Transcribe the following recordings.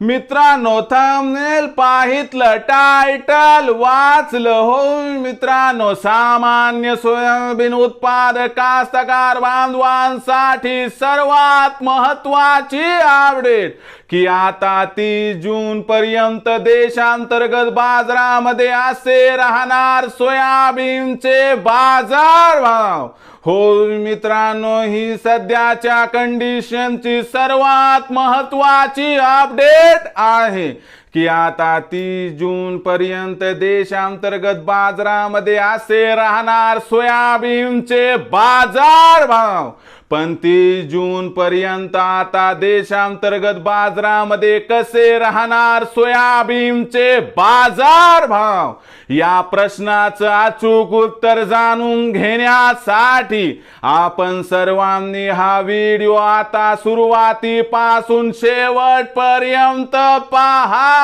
मित्रांनो thumbnail पाहितलं title वाचलं हो मित्रांनो सामान्य सोयाबीन उत्पादक कास्तकार बांधवांसाठी सर्वात महत्वाची अपडेट की आता तीस जून पर्यंत देशांतर्गत बाजारामध्ये असे राहणार सोयाबीनचे बाजार भाव हो मित्रांनो ही सध्याच्या कंडिशनची सर्वात महत्वाची अपडेट आहे. की आता तीस जून पर्यंत देशांतर्गत बाजारामध्ये असे राहणार सोयाबीनचे बाजार भाव. पण तीस जून पर्यंत आता देशांतर्गत बाजारामध्ये कसे राहणार सोयाबीनचे बाजार भाव? या प्रश्नाचं अचूक उत्तर जाणून घेण्यासाठी आपण सर्वांनी हा व्हिडिओ आता सुरुवातीपासून शेवटपर्यंत पहा.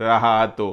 राहतो.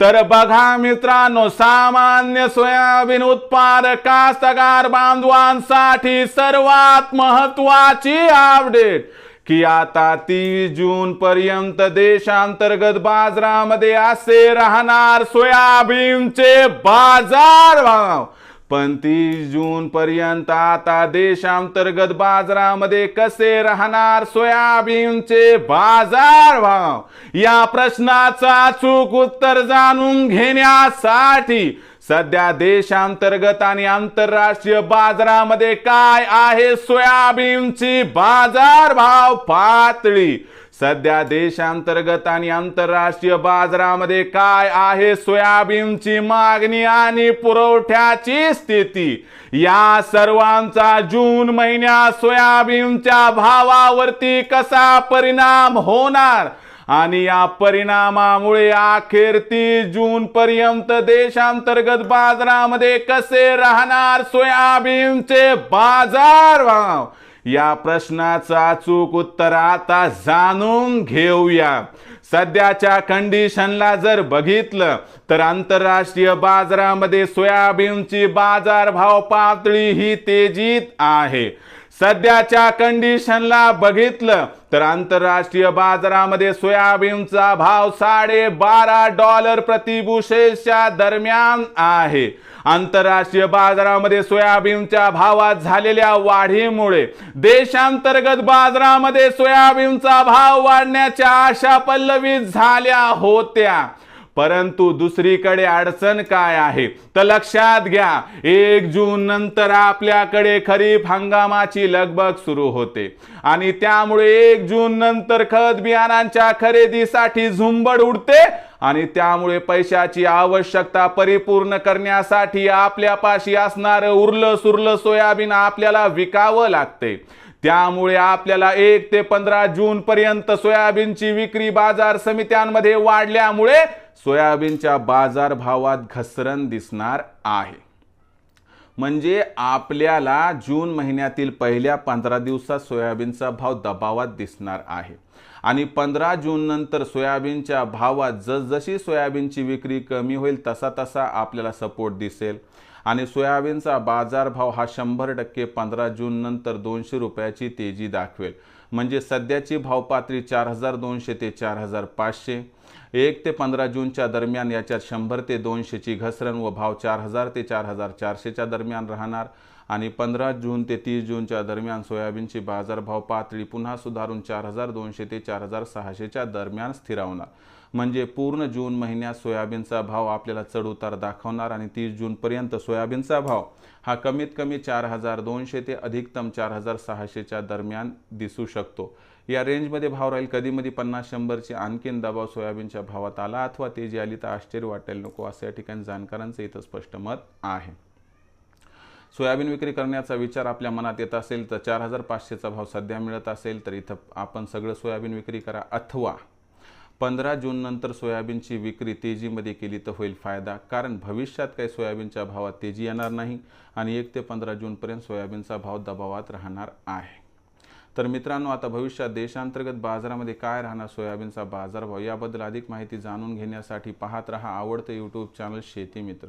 तर बघा मित्रांनो सामान्य सोयाबीन उत्पादक कास्तकार बांधवांसाठी सर्वात महत्वाची अपडेट की आता तीस जून पर्यंत देशांतर्गत बाजारामध्ये असे राहणार सोयाबीनचे बाजार भाव पण तीस जून पर्यंत आता देशांतर्गत बाजारामध्ये कसे राहणार सोयाबीनचे बाजार भाव? या प्रश्नाचा अचूक उत्तर जाणून घेण्यासाठी सध्या देशांतर्गत आणि आंतरराष्ट्रीय बाजारामध्ये काय आहे? सोयाबीनची बाजार भाव पातळी. सध्या देशांतर्गत आणि आंतरराष्ट्रीय बाजारामध्ये काय आहे सोयाबीनची मागणी आणि पुरवठ्याची स्थिती? या सर्वांचा जून महिन्यात सोयाबीनच्या भावावरती कसा परिणाम होणार? आणि या परिणामामुळे अखेर तीस जून पर्यंत देशांतर्गत बाजारामध्ये कसे राहणार सोयाबीनचे बाजार भाव? या प्रश्नाचं अचूक उत्तर आता जाणून घेऊया. सध्याच्या कंडिशनला जर बघितलं तर आंतरराष्ट्रीय बाजारामध्ये सोयाबीनची बाजारभाव पातळी ही तेजीत आहे. सध्याच्या कंडिशनला बघितलं तर आंतरराष्ट्रीय बाजारामध्ये सोयाबीनचा भाव साडे बारा डॉलर प्रतिबुशेच्या दरम्यान आहे. आंतरराष्ट्रीय बाजारामध्ये सोयाबीनच्या भावात झालेल्या वाढीमुळे देशांतर्गत बाजारामध्ये सोयाबीनचा भाव वाढण्याच्या आशा पल्लवित झाल्या होत्या. परंतु दुसरीकडे अडचण काय आहे? तर लक्षात घ्या एक जून नंतर आपल्याकडे खरीप हंगामाची लगबग सुरू होते. आणि त्यामुळे एक जून नंतर खत बियाणांच्या खरेदीसाठी झुंबड उडते आणि त्यामुळे पैशाची आवश्यकता परिपूर्ण करण्यासाठी आपल्यापाशी असणारं उरलं सुरलं सोयाबीन आपल्याला विकावं लागते. त्यामुळे आपल्याला एक ते पंधरा जून पर्यंत सोयाबीनची विक्री बाजार समित्यांमध्ये वाढल्यामुळे सोयाबीनच्या बाजार भावात घसरण दिसणार आहे. म्हणजे आपल्याला जून महिन्यातील पहिल्या पंधरा दिवसात सोयाबीनचा भाव दबावात दिसणार आहे. आणि पंधरा जून नंतर सोयाबीनच्या भावात जसजशी सोयाबीनची विक्री कमी होईल तसा तसा आपल्याला सपोर्ट दिसेल. आणि सोयाबीनचा बाजारभाव हा शंभर टक्के पंधरा जून नंतर दोनशे रुपयाची तेजी दाखवेल. म्हणजे सध्याची भावपातळी चार हजार दोनशे ते चार हजार पाचशे. एक ते पंधरा जूनच्या दरम्यान याच्यात शंभर ते दोनशेची घसरण व भाव चार हजार ते चार हजार चारशेच्या दरम्यान राहणार. आणि पंधरा जून ते तीस जूनच्या दरम्यान सोयाबीनची बाजारभाव पातळी पुन्हा सुधारून चार हजार दोनशे ते चार हजार सहाशेच्या दरम्यान स्थिरावणार म्हणजे पूर्ण जून महिन्यात सोयाबीनचा भाव आपल्याला चढउतार दाखवणार आणि तीस जूनपर्यंत सोयाबीनचा भाव हा कमीत कमी चार हजार दोनशे ते अधिकतम चार हजार सहाशेच्या दरम्यान दिसू शकतो. या रेंजमध्ये भाव राहील कधीमध्ये पन्नास शंभरची आणखीन दबाव सोयाबीनच्या भावात आला अथवा तेजी आली तर आश्चर्य वाटायला नको असं या ठिकाणी जाणकारांचं इथं स्पष्ट मत आहे. सोयाबीन विक्री करण्याचा विचार आपल्या मनात येत असेल तर चार हजार पाचशेचा भाव सध्या मिळत असेल तर इथं आपण सगळं सोयाबीन विक्री करा अथवा पंधरा जूननंतर सोयाबीनची विक्री तेजीमध्ये केली तर होईल फायदा. कारण भविष्यात काही सोयाबीनच्या भावात तेजी येणार नाही आणि एक ते पंधरा जूनपर्यंत सोयाबीनचा भाव दबावात राहणार आहे. तर मित्रांनो आता भविष्यात देशांतर्गत बाजारामध्ये काय राहणार सोयाबीनचा बाजारभाव याबद्दल अधिक माहिती जाणून घेण्यासाठी पाहत रहा आवडतं यूट्यूब चॅनल शेती मित्र.